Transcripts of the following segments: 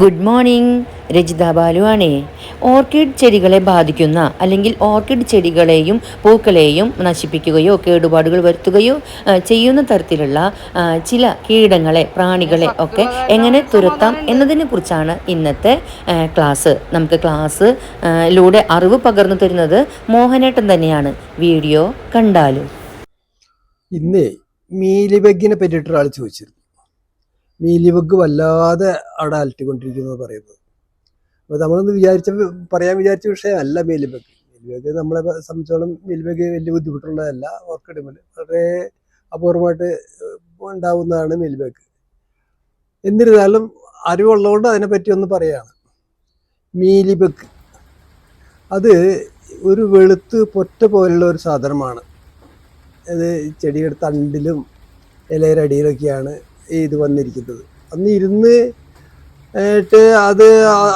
Good morning Rajitha ബാലുവാണ്. Orchid ചെടികളെ ബാധിക്കുന്ന അല്ലെങ്കിൽ ഓർക്കിഡ് ചെടികളെയും പൂക്കളെയും നശിപ്പിക്കുകയോ കേടുപാടുകൾ വരുത്തുകയോ ചെയ്യുന്ന തരത്തിലുള്ള ചില കീടങ്ങളെ പ്രാണികളെ ഒക്കെ എങ്ങനെ തുരത്താം എന്നതിനെ കുറിച്ചാണ് ഇന്നത്തെ ക്ലാസ്. നമുക്ക് ക്ലാസ് ലൂടെ അറിവ് പകർന്നു തരുന്നത് മോഹനേട്ടൻ തന്നെയാണ്. വീഡിയോ കണ്ടാലും? ഇന്ന് മീലിബഗിനെ പറ്റിയിട്ടൊരാൾ ചോദിച്ചിരുന്നു. മീലിബഗ് വല്ലാതെ അവിടെ അലട്ടിക്കൊണ്ടിരിക്കുന്നത് പറയുന്നത്. അപ്പോൾ നമ്മളൊന്ന് വിചാരിച്ച പറയാൻ വിചാരിച്ച വിഷയമല്ല മീലിബഗ് മീലിബഗ് നമ്മളെ സംബന്ധിച്ചോളം മീലിബഗ് വലിയ ബുദ്ധിമുട്ടുള്ളതല്ല ഓർക്കിഡുമിൽ വളരെ അപൂർവമായിട്ട് ഉണ്ടാവുന്നതാണ് മീലിബഗ് എന്നിരുന്നാലും അറിവുള്ളതുകൊണ്ട് അതിനെപ്പറ്റി ഒന്ന് പറയാണ്. മീലിബഗ് അത് ഒരു വെളുത്ത് പൊറ്റ പോലുള്ള ഒരു സാധനമാണ്. അത് ചെടിയുടെ തണ്ടിലും ഇലയുടെ അടിയിലൊക്കെയാണ് ഇത് വന്നിരിക്കുന്നത്. അന്ന് ഇരുന്ന് ഏട്ട് അത്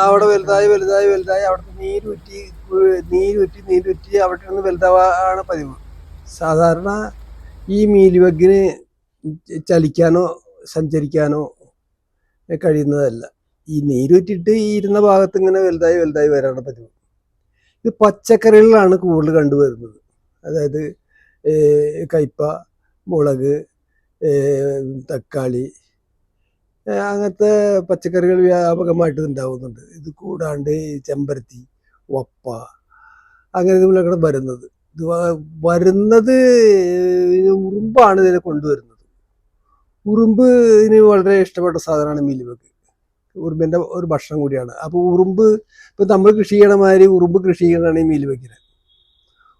അവിടെ വലുതായി വലുതായി വലുതായി അവിടുത്തെ നീരുറ്റി നീരുറ്റി നീരുറ്റി അവിടെ നിന്ന് വലുതാവാണ് പതിവ്. സാധാരണ ഈ മീലിവെഗിന് ചലിക്കാനോ സഞ്ചരിക്കാനോ കഴിയുന്നതല്ല. ഈ നീരുറ്റിട്ട് ഈ ഇരുന്ന ഭാഗത്ത് ഇങ്ങനെ വലുതായി വലുതായി വരാണ് പതിവ്. ഇത് പച്ചക്കറികളിലാണ് കൂടുതൽ കണ്ടുവരുന്നത്. അതായത് കയ്പ മുളക് തക്കാളി അങ്ങനത്തെ പച്ചക്കറികൾ വ്യാപകമായിട്ട് ഉണ്ടാവുന്നുണ്ട് ഇത് കൂടാണ്ട് ചെമ്പരത്തി വപ്പ അങ്ങനെ ഇതിലൊക്കെ വരുന്നത്. ഇത് വരുന്നത് ഉറുമ്പാണ് ഇതിനെ കൊണ്ടുവരുന്നത്. ഉറുമ്പ് ഇതിന് വളരെ ഇഷ്ടപ്പെട്ട സാധനമാണ് മിലിവക്ക് ഉറുമ്പിന്റെ ഒരു ഭക്ഷണം കൂടിയാണ്. അപ്പോൾ ഉറുമ്പ് ഇപ്പം നമ്മൾ കൃഷി ചെയ്യണ മാതിരി ഉറുമ്പ് കൃഷി ചെയ്യണതാണ് ഈ മീലിബഗിനെ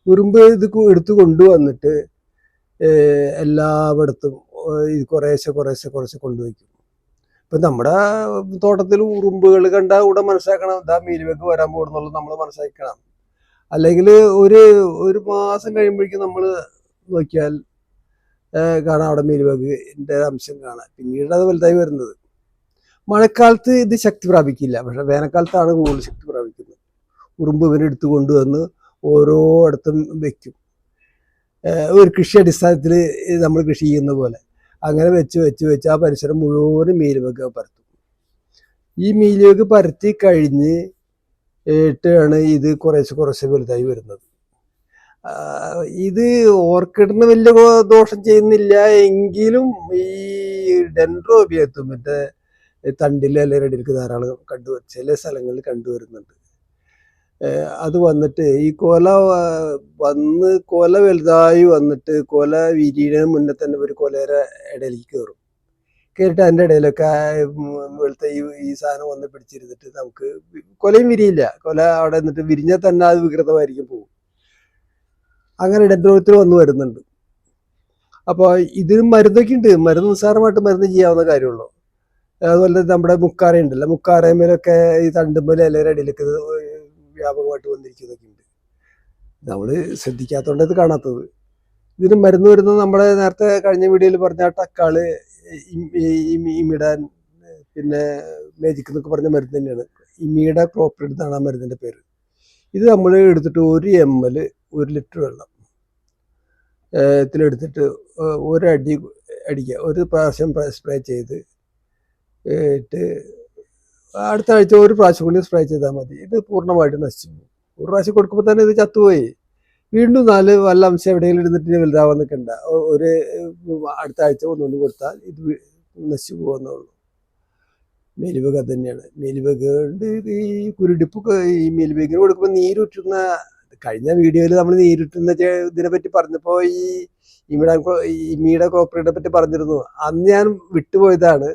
ഉറുമ്പ് ഇത് എടുത്തു കൊണ്ടുവന്നിട്ട് എല്ലായിടത്തും ഇത് കുറേശ്ശെ കുറേശ്ശെ കുറേശ്ശെ കൊണ്ടുവയ്ക്കും. ഇപ്പം നമ്മുടെ തോട്ടത്തിൽ ഉറുമ്പുകൾ കണ്ടാൽ കൂടെ മനസ്സിലാക്കണം. ഇതാ മീലിബഗ് വരാൻ പോകുന്നുള്ളത് നമ്മൾ മനസ്സിലാക്കണം. അല്ലെങ്കിൽ ഒരു ഒരു മാസം കഴിയുമ്പോഴേക്കും നമ്മൾ നോക്കിയാൽ കാണാം അവിടെ മീലിബഗിന്റെ അംശം കാണാം പിന്നീട് അത് വലുതായി വരുന്നത്. മഴക്കാലത്ത് ഇത് ശക്തി പ്രാപിക്കില്ല. പക്ഷെ വേനൽക്കാലത്താണ് കൂടുതൽ ശക്തി പ്രാപിക്കുന്നത്. ഉറുമ്പ് ഇവരെ എടുത്തു കൊണ്ടുവന്ന് ഓരോ ഇടത്തും വെക്കും. ഒരു കൃഷി അടിസ്ഥാനത്തിൽ നമ്മൾ കൃഷി ചെയ്യുന്ന പോലെ. അങ്ങനെ വെച്ച് വെച്ച് വെച്ച് ആ പരിസരം മുഴുവനും മീലുവൊക്കെ പരത്തും. ഈ മീലുവൊക്കെ പരത്തി കഴിഞ്ഞ് ഇട്ടാണ് ഇത് കുറേശ്ശെ കുറേശ്ശെ വലുതായി വരുന്നത്. ഇത് ഓർക്കിഡിന് വലിയ ദോഷം ചെയ്യുന്നില്ല. എങ്കിലും ഈ ഡെൻഡ്രോബിയത്തും മറ്റേ തണ്ടിൽ അല്ലെങ്കിൽ ഇടയിലേക്ക് ധാരാളം കണ്ടു ചില സ്ഥലങ്ങളിൽ കണ്ടുവരുന്നുണ്ട്. അത് വന്നിട്ട് ഈ കൊല വന്ന് കൊല വലുതായി വന്നിട്ട് കൊല വിരിയണ മുന്നേ തന്നെ ഒരു കൊലയുടെ ഇടയിലേക്ക് കയറും. കയറിയിട്ട് അതിന്റെ ഇടയിലൊക്കെ വെളുത്ത ഈ ഈ സാധനം വന്ന് പിടിച്ചിരുന്നിട്ട് നമുക്ക് കൊലയും വിരിയില്ല. കൊല അവിടെ നിന്നിട്ട് വിരിഞ്ഞാൽ തന്നെ അത് വികൃതമായിരിക്കും പോകും അങ്ങനെ ഇടദ്രോഹത്തിൽ വന്ന് വരുന്നുണ്ട്. അപ്പോൾ ഇതിന് മരുന്നൊക്കെ ഉണ്ട്. മരുന്ന് നിസ്സാരമായിട്ട് മരുന്ന് ചെയ്യാവുന്ന കാര്യമുള്ളൂ. അതുപോലെ നമ്മുടെ മുക്കാറ ഉണ്ടല്ലോ മുക്കാറയമേലൊക്കെ ഈ തണ്ടുമ്പോലെ അടിയിലൊക്കെ ഇത് വ്യാപകമായിട്ട് വന്നിരിക്കുന്നതൊക്കെയുണ്ട് നമ്മൾ ശ്രദ്ധിക്കാത്തതുകൊണ്ട് ഇത് കാണാത്തത്. ഇതിന് മരുന്ന് വരുന്നത് നമ്മുടെ നേരത്തെ കഴിഞ്ഞ വീഡിയോയിൽ പറഞ്ഞ ടക്കാൾ ഇമിടാൻ പിന്നെ മേജിക് എന്നൊക്കെ പറഞ്ഞ മരുന്ന് തന്നെയാണ്. ഇമിയുടെ ക്ലോപ്രിഡ് എന്നാണ് ആ മരുന്നിന്റെ പേര്. ഇത് നമ്മൾ എടുത്തിട്ട് ഒരു എം എൽ ഒരു ലിറ്റർ വെള്ളം ത്തിലെടുത്തിട്ട് ഒരടി അടിക്കുക ഒരു പ്രാവശ്യം സ്പ്രേ ചെയ്ത് ഇട്ട് അടുത്ത ആഴ്ച ഒരു പ്രാവശ്യം കൂടി സ്പ്രേ ചെയ്താൽ മതി. ഇത് പൂർണമായിട്ട് നശിച്ചു പോകും. ഒരു പ്രാവശ്യം കൊടുക്കുമ്പോൾ തന്നെ ഇത് ചത്തുപോയി. വീണ്ടും നാല് വല്ല അംശം എവിടെയെങ്കിലും ഇരുന്നിട്ട് വലുതാവാൻ നിൽക്കണ്ട ഒരു അടുത്ത ആഴ്ച ഒന്നുകൊണ്ട് കൊടുത്താൽ ഇത് നശിച്ചു പോകുന്നുള്ളൂ മേലിബഗ് അത് തന്നെയാണ്. മേലിബഗ് കൊണ്ട് ഈ കുരുടിപ്പൊക്കെ ഈ മേലിബഗിന് കൊടുക്കുമ്പോൾ നീരുറ്റുന്ന കഴിഞ്ഞ വീഡിയോയിൽ നമ്മൾ നീരുറ്റുന്ന ഇതിനെ പറ്റി പറഞ്ഞപ്പോൾ ഈ ഇമിഡ ഇമീഡ കോപ്പറേറ്റിനെ പറ്റി പറഞ്ഞിരുന്നു. അന്ന് ഞാൻ വിട്ടുപോയതാണ്.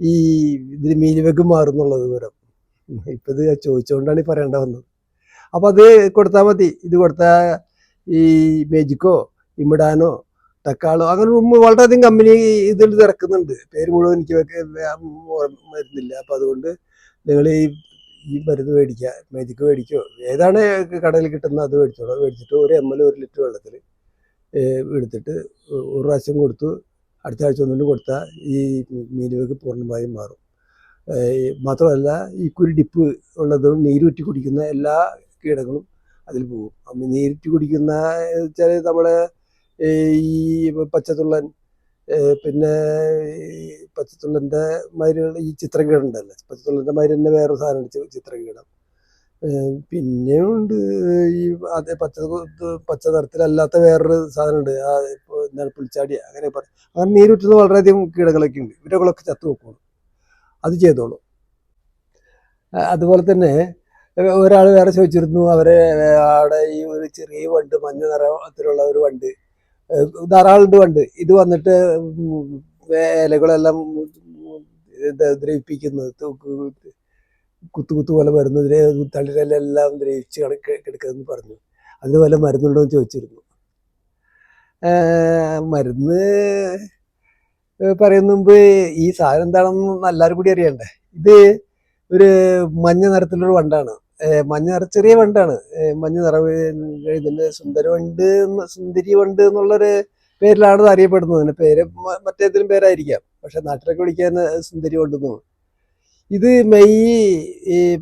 ഈ ഇതിന് മീലിബഗ് മാറുന്നുള്ളത് വിവരം. ഇപ്പം ഇത് ചോദിച്ചുകൊണ്ടാണ് ഈ പറയേണ്ട വന്നത്. അപ്പോൾ അത് കൊടുത്താൽ മതി. ഇത് കൊടുത്താൽ ഈ മേജിക്കോ ഇമിടാനോ തക്കാളോ അങ്ങനെ വളരെയധികം കമ്പനി ഇതിൽ ഇത് ഇറക്കുന്നുണ്ട് പേര് മുഴുവൻ എനിക്ക് വരുന്നില്ല. അപ്പം അതുകൊണ്ട് നിങ്ങൾ ഈ ഈ മരുന്ന് മേടിക്കുക മേജിക്ക് മേടിക്കോ. ഏതാണ് കടയിൽ കിട്ടുന്നത് അത് മേടിച്ചോളൂ. മേടിച്ചിട്ട് ഒരു എം എൽ ഒരു ലിറ്റർ വെള്ളത്തിൽ എടുത്തിട്ട് ഒരു പ്രാവശ്യം കൊടുത്തു. അടുത്ത ആഴ്ച ഒന്നുകൂടി കൊടുത്താൽ ഈ മീനുകൾക്ക് പൂർണമായും മാറും. മാത്രമല്ല ഈ കുരുടിപ്പ് ഉള്ളതും നീരുറ്റി കുടിക്കുന്ന എല്ലാ കീടങ്ങളും അതിൽ പോകും. അപ്പം നീരുറ്റി കുടിക്കുന്ന വെച്ചാൽ നമ്മൾ ഈ പച്ചത്തുള്ളൻ പിന്നെ പച്ചത്തുള്ളന്റെ മാതിരിയുള്ള ഈ ചിത്രകീടം ഉണ്ടല്ലോ. പച്ചത്തുള്ളന്റെ മാതിരി തന്നെ വേറൊരു സാധനം ചി- ചിത്രകീടം. പിന്നെയുണ്ട് ഈ അതേ പച്ച പച്ച നിറത്തിലല്ലാത്ത വേറൊരു സാധനമുണ്ട്. ആ ഇപ്പോൾ എന്താണ് പുളിച്ചാടി അങ്ങനെ പറയും അങ്ങനെ നീരുറ്റുന്ന വളരെയധികം കീടങ്ങളൊക്കെ ഉണ്ട്. ഇവരകളൊക്കെ ചത്തു നോക്കുള്ളൂ അത് ചെയ്തോളൂ. അതുപോലെ തന്നെ ഒരാൾ വേറെ ചോദിച്ചിരുന്നു അവരെ അവിടെ ഈ ഒരു ചെറിയ വണ്ട് മഞ്ഞ നിറത്തിലുള്ള ഒരു വണ്ട് ധാരാളം വണ്ട്. ഇത് വന്നിട്ട് ഇലകളെല്ലാം ദ്രവിപ്പിക്കുന്നത് തു- കുത്തു കുത്തു പോലെ മരുന്നെതിരെ തളിരലെല്ലാം ദ്രവിച്ച് കണക്ക് കിടക്കുമെന്ന് പറഞ്ഞു. അതിന് വല്ല മരുന്നുണ്ടോ എന്ന് ചോദിച്ചിരുന്നു. മരുന്ന് പറയുന്ന മുമ്പ് ഈ സാധനം എന്താണെന്ന് എല്ലാവരും കൂടി അറിയണ്ടേ? ഇത് ഒരു മഞ്ഞ നിറത്തിലൊരു വണ്ടാണ്. മഞ്ഞ നിറ ചെറിയ വണ്ടാണ്. മഞ്ഞ നിറ ഇതിന്റെ സുന്ദര വണ്ട് സുന്ദരി വണ്ട് എന്നുള്ളൊരു പേരിലാണ് അറിയപ്പെടുന്നത്. പേര് മറ്റേതിലും പേരായിരിക്കാം. പക്ഷെ നാട്ടിലൊക്കെ വിളിക്കാൻ സുന്ദരി വണ്ടെന്ന് ഇത് മെയ്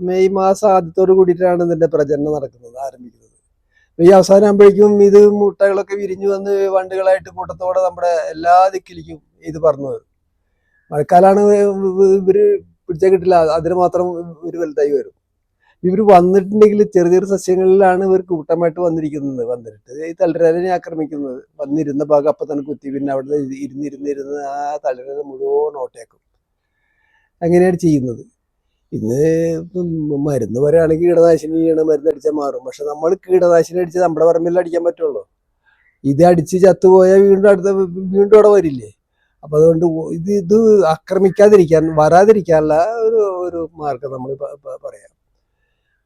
മെയ് മാസം ആദ്യത്തോട് കൂടിയിട്ടാണ് ഇതിന്റെ പ്രജനനം നടക്കുന്നത് ആരംഭിക്കുന്നത്. മെയ് അവസാനം ആകുമ്പോഴേക്കും ഇത് മുട്ടകളൊക്കെ വിരിഞ്ഞു വന്ന് വണ്ടുകളായിട്ട് കൂട്ടത്തോടെ നമ്മുടെ എല്ലാ ദിക്കിലേക്കും ഇത് പറഞ്ഞു വരും. മഴക്കാലാണ് ഇവർ പിടിച്ചാൽ കിട്ടില്ല അതിന് മാത്രം ഒരു വലുതായി വരും. ഇവർ വന്നിട്ടുണ്ടെങ്കിൽ ചെറിയ ചെറിയ സസ്യങ്ങളിലാണ് ഇവർ കൂട്ടമായിട്ട് വന്നിരിക്കുന്നത് വന്നിട്ട് ഈ തളിരലിനെ ആക്രമിക്കുന്നത്. വന്നിരുന്ന ഭാഗം അപ്പം തന്നെ കുത്തി പിന്നെ അവിടെ ഇരുന്നിരുന്നിരുന്ന് ആ തളിരല മുഴുവൻ ഓട്ടയാക്കും. അങ്ങനെയാണ് ചെയ്യുന്നത്. ഇന്ന് മരുന്ന് കീടനാശിനിയാണ് മരുന്ന് അടിച്ചാൽ മാറും. പക്ഷെ നമ്മൾ കീടനാശിനി അടിച്ച് നമ്മുടെ പറമ്പിൽ അടിക്കാൻ പറ്റുള്ളൂ. ഇത് അടിച്ച് ചത്തുപോയാൽ വീണ്ടും അടുത്ത വീണ്ടും അവിടെ വരില്ലേ? അപ്പൊ അതുകൊണ്ട് ഇത് ഇത് ആക്രമിക്കാതിരിക്കാൻ വരാതിരിക്കാനുള്ള ഒരു ഒരു മാർഗം നമ്മൾ പറയാം.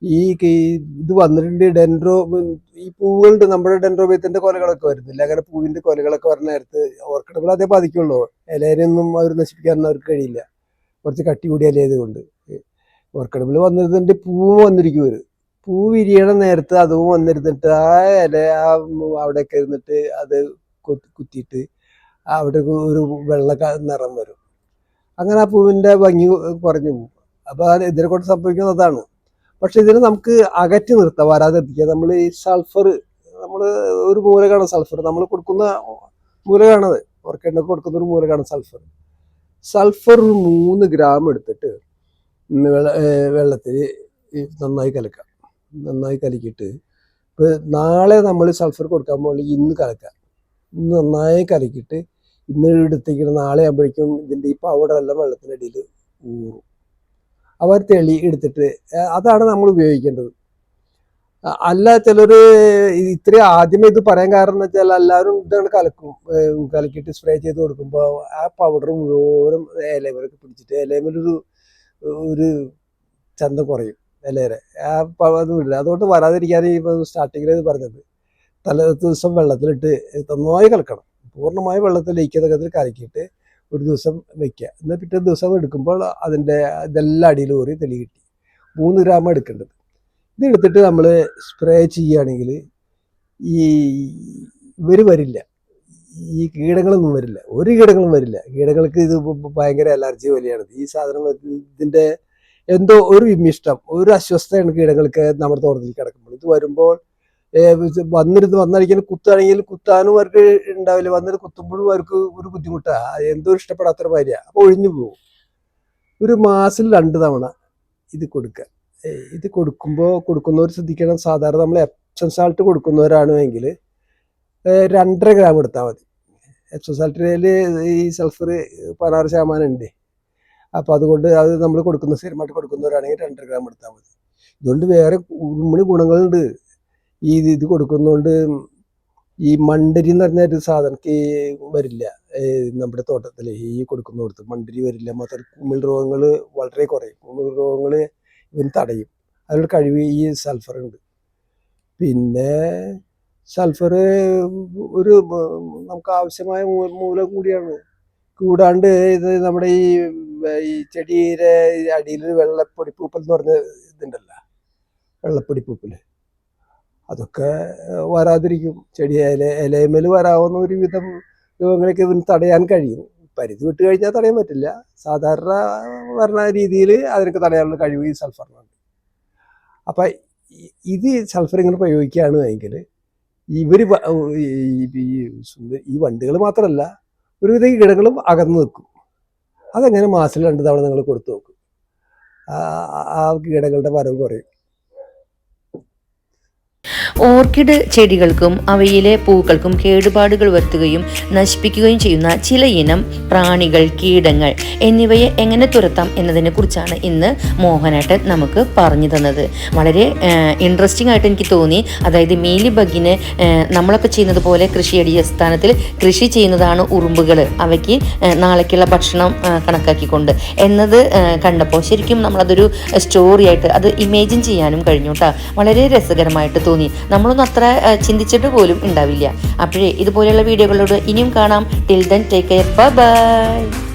ഈ ഇത് വന്നിട്ടുണ്ട് ഡെൻഡ്രോ ഈ പൂവുകളുണ്ട്. നമ്മുടെ ഡെൻഡ്രോബിയത്തിന്റെ കൊലകളൊക്കെ വരുന്നില്ല? അങ്ങനെ പൂവിന്റെ കൊലകളൊക്കെ വരുന്ന നേരത്ത് ഓർക്കിഡുകൾ അതേ ബാധിക്കുള്ളൂ. ഇലേനൊന്നും അവർ നശിപ്പിക്കാൻ അവർക്ക് കഴിയില്ല. കുറച്ച് കട്ടി കൂടിയ ഇല കൊണ്ട്. ഓർക്കിഡുകൾ വന്നിരുന്നിട്ട് പൂവ് വന്നിരിക്കും ഒരു പൂ വിരിയണ നേരത്ത് അതും വന്നിരുന്നിട്ട് ആ ഇല ആ അവിടെയൊക്കെ ഇരുന്നിട്ട് അത് കുത്തി- കുത്തിയിട്ട് അവിടെ ഒരു വെള്ള നിറം വരും. അങ്ങനെ ആ പൂവിന്റെ ഭംഗി കുറഞ്ഞു പോകും. അപ്പൊ അത് ഇതിനെ കൊണ്ട് സംഭവിക്കുന്നത് അതാണ്. പക്ഷെ ഇതിനെ നമുക്ക് അകറ്റി നിർത്താം വരാതിരിക്കുക നമ്മൾ ഈ സൾഫർ നമ്മൾ ഒരു മൂലകാണ് സൾഫർ. നമ്മൾ കൊടുക്കുന്ന മൂലകാണത്. ഓർക്കേണ്ടത് കൊടുക്കുന്ന ഒരു മൂലകാണ് സൾഫർ. സൾഫർ ഒരു മൂന്ന് ഗ്രാം എടുത്തിട്ട് വെള്ളത്തിൽ നന്നായി കലക്കാം നന്നായി കലക്കിയിട്ട് ഇപ്പോൾ നാളെ നമ്മൾ സൾഫർ കൊടുക്കാൻ പോകുമ്പോൾ ഇന്ന് കലക്കാം ഇന്ന് നന്നായി കലക്കിയിട്ട് ഇന്ന് എടുത്തേക്കണം നാളെ ആകുമ്പോഴേക്കും ഇതിന്റെ ഈ പൗഡറെല്ലാം വെള്ളത്തിനടിയിൽ ഊറും. അവർ തെളി എടുത്തിട്ട് അതാണ് നമ്മൾ ഉപയോഗിക്കേണ്ടത്. അല്ല ചിലർ ഇത്രയും ആദ്യമേ ഇത് പറയാൻ കാരണം വെച്ചാൽ എല്ലാവരും ഇതാണ് കലക്കും. കലക്കിയിട്ട് സ്പ്രേ ചെയ്ത് കൊടുക്കുമ്പോൾ ആ പൗഡർ മുഴുവനും ഇലമലൊക്കെ പിടിച്ചിട്ട് ഇലമലൊരു ഒരു ചന്തം കുറയും ഇലയുടെ ആ പ- അത് വിടില്ല അതുകൊണ്ട് വരാതിരിക്കാൻ ഈ സ്റ്റാർട്ടിങ്ങിൽ ഇത് പറഞ്ഞത്. തലേ ദിവസം വെള്ളത്തിലിട്ട് നന്നായി കലക്കണം. പൂർണമായി വെള്ളത്തിൽ ലയിക്കത്തക്കത്തിൽ കലക്കിയിട്ട് ഒരു ദിവസം വെക്കുക എന്നാൽ പിറ്റേ ദിവസം എടുക്കുമ്പോൾ അതിന്റെ ഇതെല്ലാം അടിയിൽ ഊറി തെളി കിട്ടി മൂന്ന് ഗ്രാം എടുക്കേണ്ടത്. ഇത് എടുത്തിട്ട് നമ്മൾ സ്പ്രേ ചെയ്യുകയാണെങ്കിൽ ഈ ഇവർ വരില്ല. ഈ കീടങ്ങളൊന്നും വരില്ല. ഒരു കീടങ്ങളും വരില്ല. കീടങ്ങൾക്ക് ഇത് ഭയങ്കര അലർജി പോലെയാണ്. ഈ സാധനം ഇത് ഇതിന്റെ എന്തോ ഒരു വിമിഷ്ടം ഒരു അസ്വസ്ഥതയാണ് കീടങ്ങൾക്ക് നമ്മുടെ തോട്ടത്തിൽ കിടക്കുമ്പോൾ. ഇത് വരുമ്പോൾ വന്നിരുന്ന് വന്നടിക്കാൻ കുത്താണെങ്കിൽ കുത്താനും അവർക്ക് ഉണ്ടാവില്ല. വന്നിട്ട് കുത്തുമ്പോഴും അവർക്ക് ഒരു ബുദ്ധിമുട്ടാണ് എന്തോ ഇഷ്ടപ്പെടാത്തൊരു ഭാര്യ അപ്പോൾ ഒഴിഞ്ഞു പോകും ഒരു മാസത്തിൽ രണ്ട് തവണ ഇത് കൊടുക്കുക. ഇത് കൊടുക്കുമ്പോൾ കൊടുക്കുന്നവർ ശ്രദ്ധിക്കണം. സാധാരണ നമ്മൾ എപ്സം സാൾട്ട് കൊടുക്കുന്നവരാണെങ്കിൽ രണ്ടര ഗ്രാം എടുത്താൽ മതി. എപ്സം സാൾട്ടിൽ ഈ സൾഫർ പതിനാറ് ശതമാനം ഉണ്ട്. അപ്പോൾ അതുകൊണ്ട് അത് നമ്മൾ കൊടുക്കുന്ന സ്ഥിരമായിട്ട് കൊടുക്കുന്നവരാണെങ്കിൽ രണ്ടര ഗ്രാം എടുത്താൽ മതി. ഇതുകൊണ്ട് വേറെ ഉമ്മണി ഗുണങ്ങളുണ്ട്. ഈ ഇത് കൊടുക്കുന്നതുകൊണ്ട് ഈ മണ്ടരി എന്ന് പറഞ്ഞ ഒരു സാധനക്ക് വരില്ല. നമ്മുടെ തോട്ടത്തിൽ ഈ കൊടുക്കുന്ന കൊടുത്ത് മണ്ടരി വരില്ല. മാത്രം കുമിൾ രോഗങ്ങൾ വളരെ കുറയും. കുമിൾ രോഗങ്ങൾ ഇവന് തടയും? അതിനുള്ള കഴിവ് ഈ ഉണ്ട്. പിന്നെ സൾഫർ ഒരു നമുക്ക് ആവശ്യമായ മൂലം കൂടിയാണ്. കൂടാണ്ട് ഇത് നമ്മുടെ ഈ ഈ ചെടിയുടെ അടിയിൽ വെള്ളപ്പൊടിപ്പൂപ്പൽ എന്ന് പറഞ്ഞ ഇതുണ്ടല്ലോ വെള്ളപ്പൊടിപ്പൂപ്പൽ അതൊക്കെ വരാതിരിക്കും. ചെടി ഇല ഇലയമേൽ വരാവുന്ന ഒരു വിധം രോഗങ്ങളൊക്കെ ഇവന് തടയാൻ കഴിയും. പരിധി വിട്ട് കഴിഞ്ഞാൽ തടയാൻ പറ്റില്ല. സാധാരണ വരണ രീതിയിൽ അതിനൊക്കെ തടയാനുള്ള കഴിവ് ഈ സൾഫറിനുണ്ട്. അപ്പം ഇത് സൾഫർ ഇങ്ങനെ പ്രയോഗിക്കുകയാണ് എങ്കിൽ ഇവർ ഈ വണ്ടികൾ മാത്രമല്ല ഒരുവിധ കീടങ്ങളും അകന്നു നിൽക്കും. അതെങ്ങനെ മാസത്തിൽ രണ്ട് തവണ നിങ്ങൾ കൊടുത്തു നോക്കും. ആ കീടങ്ങളുടെ വരവ് കുറയും. ഓർക്കിഡ് ചെടികൾക്കും അവയിലെ പൂക്കൾക്കും കേടുപാടുകൾ വരുത്തുകയും നശിപ്പിക്കുകയും ചെയ്യുന്ന ചില ഇനം പ്രാണികൾ കീടങ്ങൾ എന്നിവയെ എങ്ങനെ തുരത്താം എന്നതിനെ കുറിച്ചാണ് ഇന്ന് മോഹനേട്ടൻ നമുക്ക് പറഞ്ഞു തന്നത്. വളരെ ഇൻട്രസ്റ്റിംഗ് ആയിട്ട് എനിക്ക് തോന്നി. അതായത് മീലി ബഗിന് നമ്മളൊക്കെ ചെയ്യുന്നത് പോലെ കൃഷി അടിസ്ഥാനത്തിൽ കൃഷി ചെയ്യുന്നതാണ് ഉറുമ്പുകൾ അവയ്ക്ക് നാളേക്കുള്ള ഭക്ഷണം കണക്കാക്കിക്കൊണ്ട്. എന്നത് കണ്ടപ്പോൾ ശരിക്കും നമ്മളതൊരു സ്റ്റോറിയായിട്ട് അത് ഇമേജിൻ ചെയ്യാനും കഴിഞ്ഞു കേട്ടോ വളരെ രസകരമായിട്ട് തോന്നി. നമ്മളൊന്നും അത്ര ചിന്തിച്ചിട്ട് പോലും ഉണ്ടാവില്ല. അപ്പോഴേ ഇതുപോലെയുള്ള വീഡിയോകളോട് ഇനിയും കാണാം. Till then take care bye